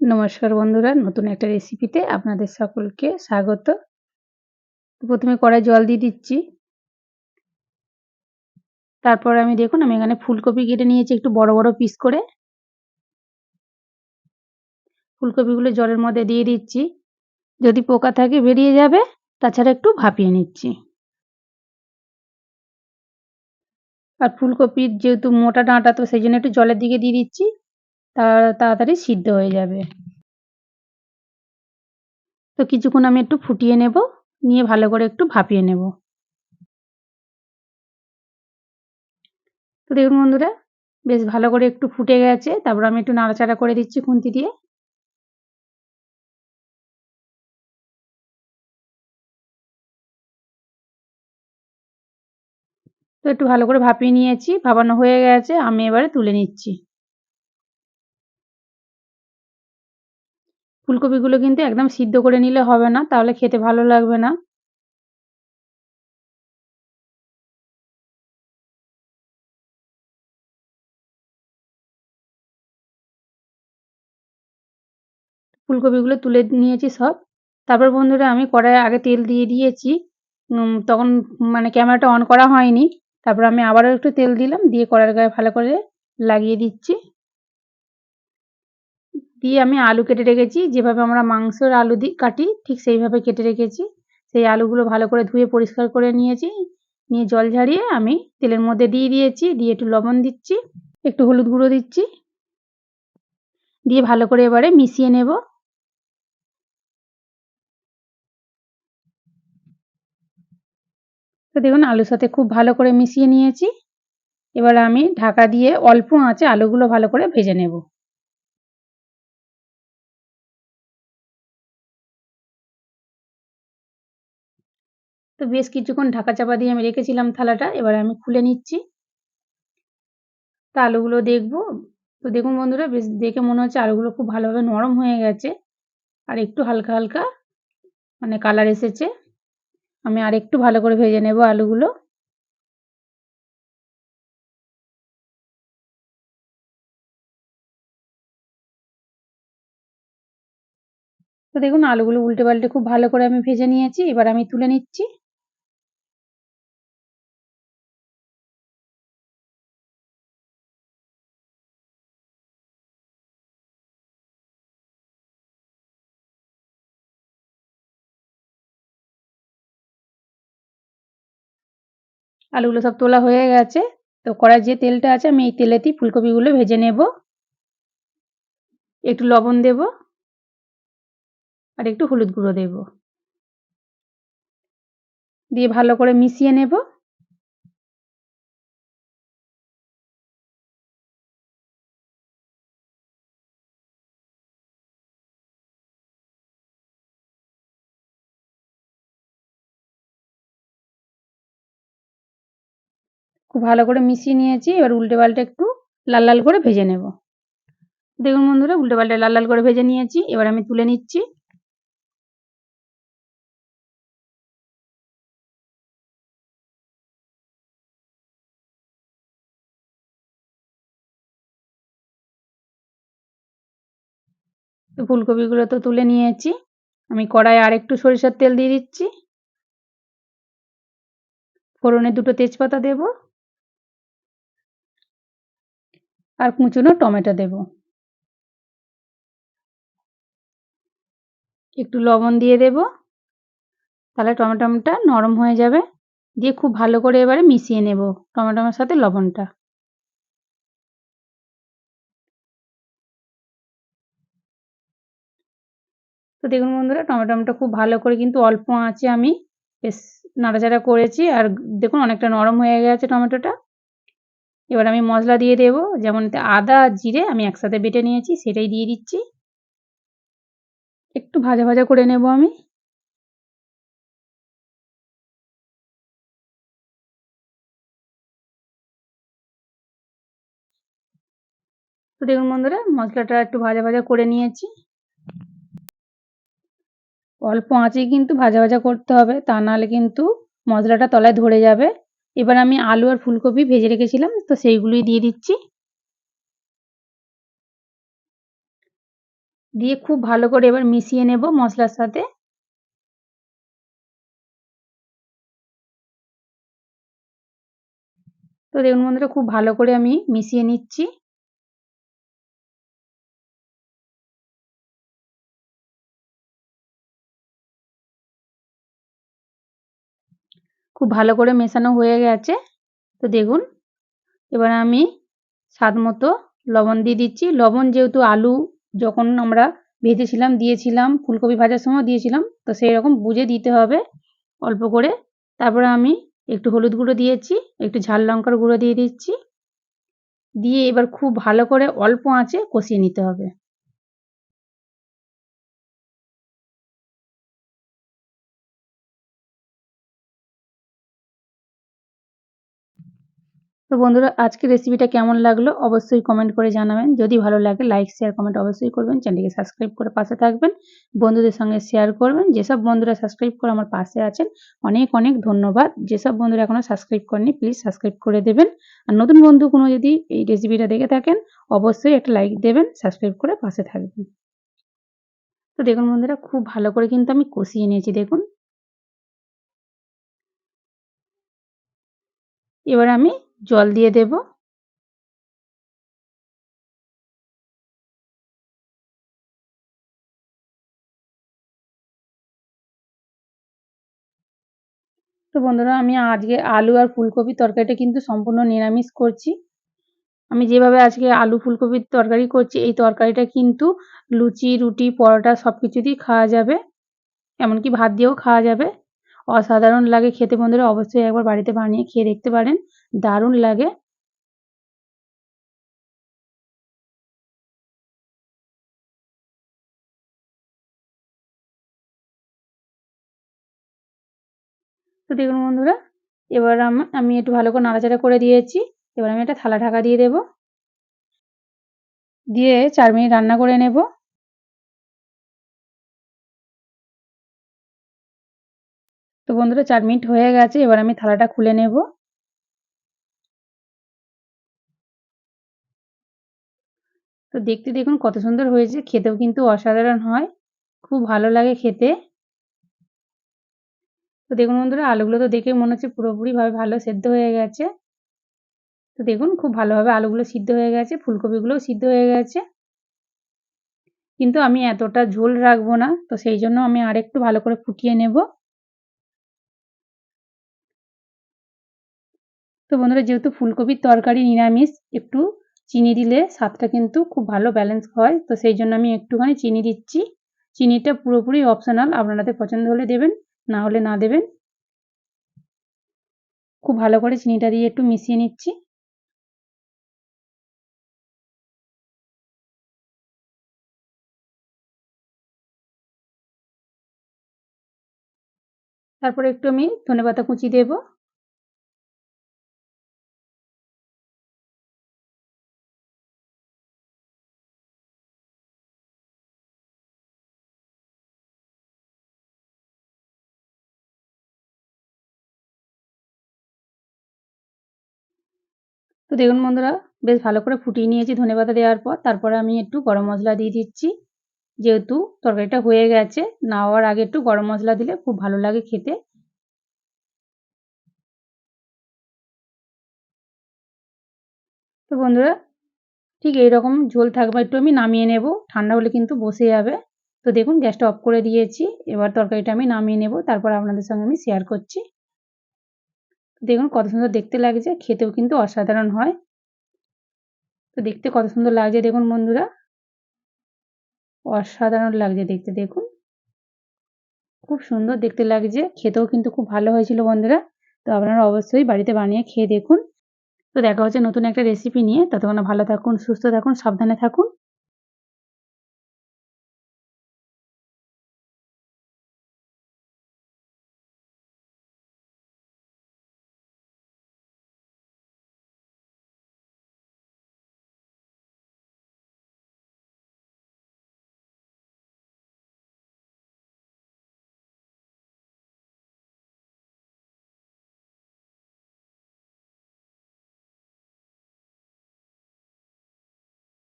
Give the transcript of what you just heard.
নমস্কার বন্ধুরা, নতুন একটা রেসিপিতে আপনাদের সকলকে স্বাগত। প্রথমে কড়াই জল দিয়ে দিচ্ছি। তারপর আমি দেখুন, আমি এখানে ফুলকপি কেটে নিয়েছি একটু বড় বড় পিস করে। ফুলকপিগুলো জলের মধ্যে দিয়ে দিচ্ছি। যদি পোকা থাকে বেরিয়ে যাবে, তাছাড়া একটু ভাপিয়ে নিচ্ছি। আর ফুলকপির যেহেতু মোটা ডাঁটা, তো সেই জন্য একটু জলের দিকে দিয়ে দিচ্ছি। তাড়াতাড়ি সিদ্ধ হয়ে যাবে। তো কিছুক্ষণ আমি একটু ফুটিয়ে নেব, নিয়ে ভালো করে একটু ভাপিয়ে নেব। তো দেখুন বন্ধুরা, বেশ ভালো করে একটু ফুটে গেছে। তারপর আমি একটু নাড়াচাড়া করে দিচ্ছি খুন্তি দিয়ে। তো একটু ভালো করে ভাপিয়ে নিয়েছি ভাবানো হয়ে গেছে। আমি এবারে তুলে নিচ্ছি। ফুলকপিগুলো কিন্তু একদম সিদ্ধ করে নিলে হবে না, তাহলে খেতে ভালো লাগবে না। ফুলকপিগুলো তুলে নিয়েছি সব। তারপর বন্ধুরা আমি কড়াইয়ে আগে তেল দিয়ে দিয়েছি। তখন মানে ক্যামেরাটা অন করা হয়নি। তারপর আমি আবারও একটু তেল দিলাম, দিয়ে কড়ার গায়ে ভালো করে লাগিয়ে দিচ্ছি। দিয়ে আমি আলু কেটে রেখেছি। যেভাবে আমরা মাংসের আলু দিই কাটি, ঠিক সেইভাবে কেটে রেখেছি। সেই আলুগুলো ভালো করে ধুয়ে পরিষ্কার করে নিয়েছি। নিয়ে জল ঝারিয়ে আমি তেলের মধ্যে দিয়ে দিয়েছি। দিয়ে একটু লবণ দিচ্ছি, একটু হলুদ গুঁড়ো দিচ্ছি। দিয়ে ভালো করে এবারে মিশিয়ে নেব। তো দেখুন, আলুর সাথে খুব ভালো করে মিশিয়ে নিয়েছি। এবার আমি ঢাকা দিয়ে অল্প আঁচে আলুগুলো ভালো করে ভেজে নেব। তো বেশ কিছুক্ষণ ঢাকা চাপা দিয়ে আমি রেখেছিলাম থালাটা, এবার আমি খুলে নিচ্ছি। তা আলুগুলো দেখব। তো দেখুন বন্ধুরা, বেশ দেখে মনে হচ্ছে আলুগুলো খুব ভালোভাবে নরম হয়ে গেছে আর একটু হালকা হালকা মানে কালার এসেছে। আমি আর একটু ভালো করে ভেজে নেব আলুগুলো। তো দেখুন, আলুগুলো উল্টে পাল্টে খুব ভালো করে আমি ভেজে নিয়েছি। এবার আমি তুলে নিচ্ছি। আলুগুলো সব তোলা হয়ে গেছে। তো কড়াই যে তেলটা আছে, আমি এই তেলেতেই ফুলকপিগুলো ভেজে নেব। একটু লবণ দেব আর একটু হলুদ গুঁড়ো দেব। দিয়ে ভালো করে মিশিয়ে নেব। খুব ভালো করে মিশিয়ে নিয়েছি, এবার উল্টে পাল্টে একটু লাল লাল করে ভেজে নেব। দেখুন বন্ধুরা, উল্টে পাল্টে লাল লাল করে ভেজে নিয়েছি, এবার আমি তুলে নিচ্ছি। তো ফুলকপিগুলো তো তুলে নিয়েছি, আমি কড়াইয়ে আর একটু সরিষার তেল দিয়ে দিচ্ছি। ফোড়নে দুটো তেজপাতা দেব। আর কুচনো টমেটো দেব। একটু লবণ দিয়ে দেব। তাহলে টমেটোটা নরম হয়ে যাবে। দিয়ে খুব ভালো করে এবারে মিশিয়ে নেব টমেটোর সাথে লবণটা। তো দেখুন বন্ধুরা, টমেটোটা খুব ভালো করে কিন্তু অল্প আঁচে আমি বেশ নাড়াচাড়া করেছি। আর দেখুন অনেকটা নরম হয়ে গেছে টমেটোটা। এবার আমি মশলা দিয়ে দেব। যেমন আদা আর জিরে আমি একসাথে বেটে নিয়েছি, সেটাই দিয়ে দিচ্ছি। একটু ভাজা ভাজা করে নেব আমি। তো দেখুন বন্ধুরা, মশলাটা একটু ভাজা ভাজা করে নিয়েছি। অল্প আঁচেই কিন্তু ভাজা ভাজা করতে হবে, তা নাহলে কিন্তু মশলাটা তলায় ধরে যাবে। এবার আমি আলু আর ফুলকপি ভেজে রেখেছিলাম, তো সেইগুলোই দিয়ে দিচ্ছি। দিয়ে খুব ভালো করে এবার মিশিয়ে নেব মশলার সাথে। তো দেখুন বন্ধুরা, খুব ভালো করে আমি মিশিয়ে নিচ্ছি। খুব ভালো করে মেশানো হয়ে গেছে। তো দেখুন, এবার আমি স্বাদ মতো লবণ দিয়ে দিচ্ছি। লবণ যেহেতু আলু যখন আমরা ভেজেছিলাম, দিয়েছিলাম, ফুলকপি ভাজার সময় দিয়েছিলাম, তো সেই রকম বুঝে দিতে হবে অল্প করে। তারপরে আমি একটু হলুদ গুঁড়ো দিয়েছি, একটু ঝাল লঙ্কার গুঁড়ো দিয়ে দিচ্ছি। দিয়ে এবার খুব ভালো করে অল্প আঁচে কষিয়ে নিতে হবে। তো বন্ধুরা আজকে রেসিপিটা কেমন লাগল অবশ্যই কমেন্ট করে জানাবেন। যদি ভালো লাগে লাইক শেয়ার কমেন্ট অবশ্যই করবেন। চ্যানেলটিকে সাবস্ক্রাইব করে পাশে থাকবেন। বন্ধুদের সঙ্গে শেয়ার করবেন। যেসব বন্ধুরা সাবস্ক্রাইব করে আমার পাশে আছেন, অনেক অনেক ধন্যবাদ। যেসব বন্ধুরা এখনও সাবস্ক্রাইব করেনি প্লিজ সাবস্ক্রাইব করে দেবেন। আর নতুন বন্ধু কোনো যদি এই রেসিপিটা দেখে থাকেন, অবশ্যই একটা লাইক দেবেন সাবস্ক্রাইব করে পাশে থাকবেন। তো দেখুন বন্ধুরা, খুব ভালো করে কিন্তু আমি কষিয়ে নিয়েছি, দেখুন। এবার আমি জল দিয়ে দেব। তো বন্ধুরা, আমি আজকে আলু আর ফুলকপির তরকারিটা কিন্তু সম্পূর্ণ নিরামিষ করছি। আমি যেভাবে আজকে আলু ফুলকপির তরকারি করছি, এই তরকারিটা কিন্তু লুচি, রুটি, পরোটা সব কিছুতেই খাওয়া যাবে। এমনকি ভাত দিয়েও খাওয়া যাবে। অসাধারণ লাগে খেতে বন্ধুরা, অবশ্যই একবার বাড়িতে বানিয়ে খেয়ে দেখতে পারেন। দারুণ লাগে। তো দেখুন বন্ধুরা, এবার আমি একটু ভালো করে নাড়াচাড়া করে দিয়েছি। এবার আমি একটা থালা ঢাকা দিয়ে দেব। দিয়ে চার মিনিট রান্না করে নেব। তো বন্ধুরা, চার মিনিট হয়ে গেছে। এবার আমি থালাটা খুলে নেব। তো দেখতে দেখুন কত সুন্দর হয়েছে। খেতেও কিন্তু অসাধারণ হয়। খুব ভালো লাগে খেতে। তো দেখুন বন্ধুরা, আলুগুলো তো দেখে মনে হচ্ছে পুরোপুরিভাবে ভালো সেদ্ধ হয়ে গেছে। তো দেখুন খুব ভালোভাবে আলুগুলো সিদ্ধ হয়ে গেছে, ফুলকপিগুলোও সিদ্ধ হয়ে গেছে। কিন্তু আমি এতটা ঝোল রাখব না, তো সেই জন্য আমি আর একটু ভালো করে ফুটিয়ে নেব। তো বন্ধুরা, যেহেতু ফুলকপির তরকারি নিরামিষ, একটু চিনি দিলে স্বাদটা কিন্তু খুব ভালো ব্যালেন্স হয়। তো সেই জন্য আমি একটুখানি চিনি দিচ্ছি। চিনিটা পুরোপুরি অপশনাল আপনাদের পছন্দ হলে দেবেন, না হলে না দেবেন। খুব ভালো করে চিনিটা দিয়ে একটু মিশিয়ে নিচ্ছি। তারপরে একটু আমি ধনে পাতা কুচি দেবো। তো দেখুন বন্ধুরা, বেশ ভালো করে ফুটিয়ে নিয়েছি ধনে পাতা দেওয়ার পর। তারপরে আমি একটু গরম মশলা দিয়ে দিচ্ছি। যেহেতু তরকারিটা হয়ে গেছে, না হওয়ার আগে একটু গরম মশলা দিলে খুব ভালো লাগে খেতে। তো বন্ধুরা, ঠিক এইরকম ঝোল থাকবে, একটু আমি নামিয়ে নেব। ঠান্ডা হলে কিন্তু বসে যাবে। তো দেখুন, গ্যাসটা অফ করে দিয়েছি। এবার তরকারিটা আমি নামিয়ে নেব। তারপর আপনাদের সঙ্গে আমি শেয়ার করছি। দেখুন কত সুন্দর দেখতে লাগছে, খেতেও কিন্তু অসাধারণ হয়। তো দেখতে কত সুন্দর লাগছে দেখুন বন্ধুরা। অসাধারণ লাগছে দেখতে দেখুন। খুব সুন্দর দেখতে লাগছে, খেতেও কিন্তু খুব ভালো হয়েছিল বন্ধুরা। তো আপনারা অবশ্যই বাড়িতে বানিয়ে খেয়ে দেখুন। তো দেখা হচ্ছে নতুন একটা রেসিপি নিয়ে। ততক্ষণ ভালো থাকুন, সুস্থ থাকুন, সাবধানে থাকুন।